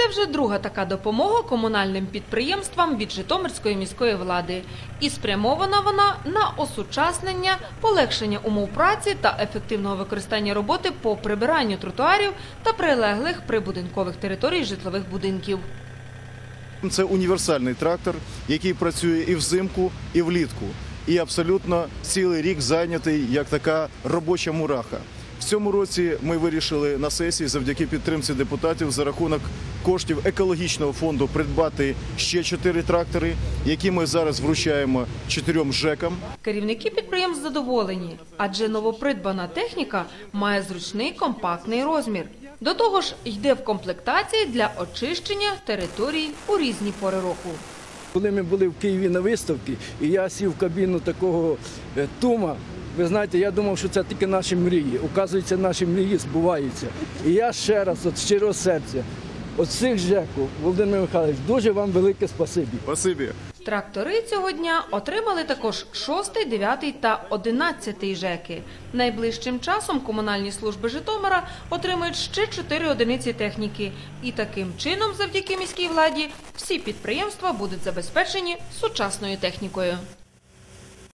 Це вже друга така допомога комунальним підприємствам від Житомирської міської влади. І спрямована вона на осучаснення, полегшення умов праці та ефективного використання роботи по прибиранню тротуарів та прилеглих прибудинкових територій житлових будинків. Це універсальний трактор, який працює і взимку, і влітку. І абсолютно цілий рік зайнятий як така робоча мураха. В цьому році ми вирішили на сесії завдяки підтримці депутатів за рахунок коштів екологічного фонду придбати ще чотири трактори, які ми зараз вручаємо чотирьом ЖЕКам. Керівники підприємств задоволені, адже новопридбана техніка має зручний компактний розмір. До того ж, йде в комплектації для очищення територій у різні пори року. Коли ми були в Києві на виставці, і я сів в кабіну такого е, тума, ви знаєте, я думав, що це тільки наші мрії. Оказується, наші мрії збуваються. І я ще раз, от щирого серця, от всіх ЖЕКу, Володимир Михайлович, дуже вам велике спасибі. Спасибі. Трактори цього дня отримали також 6, 9 та 11 ЖЕКи. Найближчим часом комунальні служби Житомира отримають ще 4 одиниці техніки. І таким чином, завдяки міській владі, всі підприємства будуть забезпечені сучасною технікою.